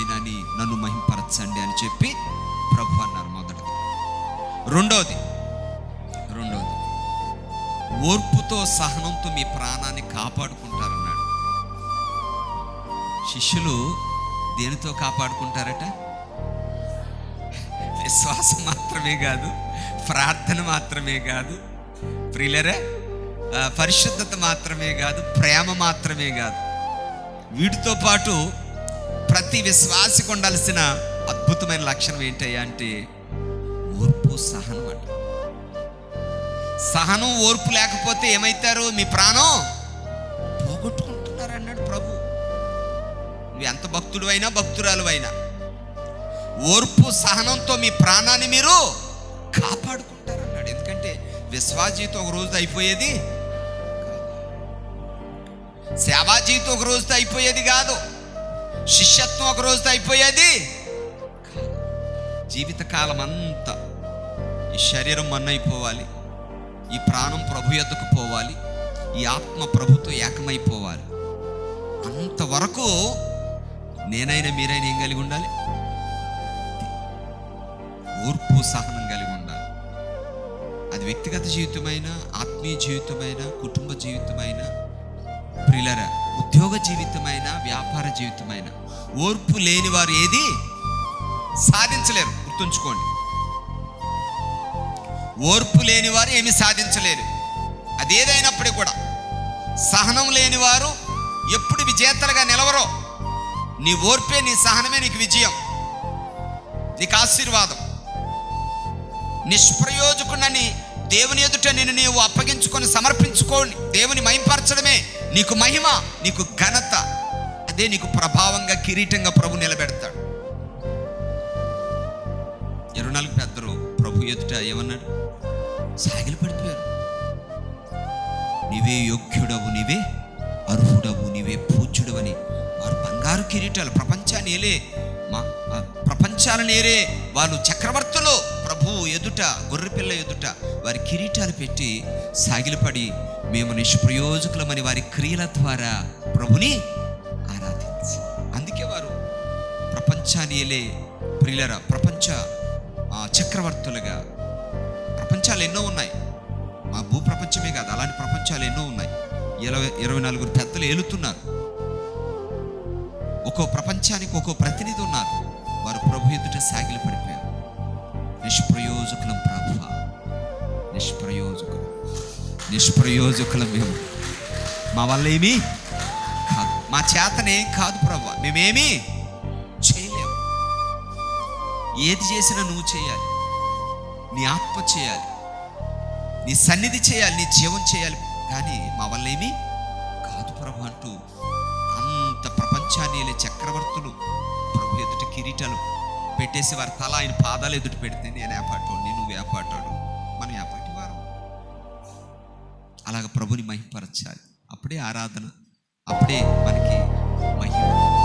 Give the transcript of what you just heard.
నాయన అని నన్ను మహింపరచండి అని చెప్పి ప్రభు అన్నారు మొదటిది. రెండోది రెండోది ఓర్పుతో సహనంతో మీ ప్రాణాన్ని కాపాడుకుంటారన్నాడు. శిష్యులు దేనితో కాపాడుకుంటారట? విశ్వాసం మాత్రమే కాదు ప్రార్థన మాత్రమే కాదు ప్రియులరే పరిశుద్ధత మాత్రమే కాదు ప్రేమ మాత్రమే కాదు. వీటితో పాటు ప్రతి విశ్వాసికి ఉండాల్సిన అద్భుతమైన లక్షణం ఏంటయ్యా అంటే ఓర్పు సహనం అంట. సహనం ఓర్పు లేకపోతే ఏమవుతారు మీ ప్రాణం పోగొట్టుకుంటున్నారు అన్నాడు ప్రభు. నువ్వు ఎంత భక్తుడు అయినా భక్తురాలు అయినా ఓర్పు సహనంతో మీ ప్రాణాన్ని మీరు కాపాడుకుంటారు అన్నాడు. ఎందుకంటే విశ్వాస ఒక రోజు అయిపోయేది సేవా జీవితం ఒక రోజుతో అయిపోయేది కాదు. శిష్యత్వం ఒక రోజుతో అయిపోయేది? జీవితకాలం అంతా ఈ శరీరం మన్నైపోవాలి. ఈ ప్రాణం ప్రభు యొద్దకు పోవాలి. ఈ ఆత్మ ప్రభుతో ఏకమైపోవాలి. అంతవరకు నేనైనా మీరైనా ఏం కలిగి ఉండాలి? ఓర్పు సహనం కలిగి ఉండాలి. అది వ్యక్తిగత జీవితమైనా ఆత్మీయ జీవితమైనా కుటుంబ జీవితమైనా ప్రిలర ఉద్యోగ జీవితమైన వ్యాపార జీవితమైన ఓర్పు లేని వారు ఏది సాధించలేరు. గుర్తుంచుకోండి. ఓర్పు లేని వారు ఏమి సాధించలేరు. అదేదైనప్పటికీ కూడా. సహనం లేని వారు ఎప్పుడు విజేతలుగా నిలవరో. నీ ఓర్పే నీ సహనమే నీకు విజయం. నీకు ఆశీర్వాదం. నిష్ప్రయోజకుడని దేవుని ఎదుట నిన్ను నీవు అప్పగించుకొని సమర్పించుకోండి దేవుని మహింపరచడమే నీకు మహిమ నీకు ఘనత. అదే నీకు ప్రభావంగా కిరీటంగా ప్రభు నిలబెడతాడు. ఇరవై నాలుగు పెద్దరు ప్రభు ఎదుట ఏమన్నాడు? సాగిలి పడిపోయారు. నీవే యోగ్యుడవు నీవే అర్హుడవు నీవే పూజ్యుడవని వారు బంగారు కిరీటాలు ప్రపంచాన్ని ఏలే మా ప్రపంచాలనేరే ప్రపంచాలను ఏరే వాళ్ళు చక్రవర్తులు. ప్రభు ఎదుట గొర్రెపిల్ల ఎదుట వారి కిరీటాలు పెట్టి సాగిలపడి మేము నిష్ప్రయోజకులమని వారి క్రియల ద్వారా ప్రభుని ఆరాధించి. అందుకే వారు ప్రపంచాన్ని ఏలే ప్రియులరా ప్రపంచ చక్రవర్తులుగా. ప్రపంచాలు ఎన్నో ఉన్నాయి. మా భూ ప్రపంచమే కాదు అలాంటి ప్రపంచాలు ఎన్నో ఉన్నాయి. ఇరవై ఇరవై నలుగురు పెద్దలు ఏలుతున్నారు. ఒక్కో ప్రపంచానికి ఒక్కో ప్రతినిధి ఉన్నారు. వారు ప్రభు ఎదుట సాగిలు పడిపోయారు నిష్ప్రయోజకులం మేము మా వల్ల ఏమీ కాదు. మా చేతనేం కాదు ప్రభా మేమేమీ చేయలేము. ఏది చేసినా నువ్వు చేయాలి. నీ ఆత్మ చేయాలి. నీ సన్నిధి చేయాలి. నీ జీవం చేయాలి. కానీ మా వల్ల ఏమీ కాదు ప్రభు అంటూ అంత ప్రపంచాన్ని చక్రవర్తులు ప్రభు ఎదుట కిరీటాలు పెట్టేసి వారి తల ఆయన పాదాలు ఎదుట పెడితే నేను ఏపాటోడిని నువ్వు ఏపాటాడు. అలాగ ప్రభుని మహింపరచాలి. అప్పుడే ఆరాధన అప్పుడే మనకి మహిమ.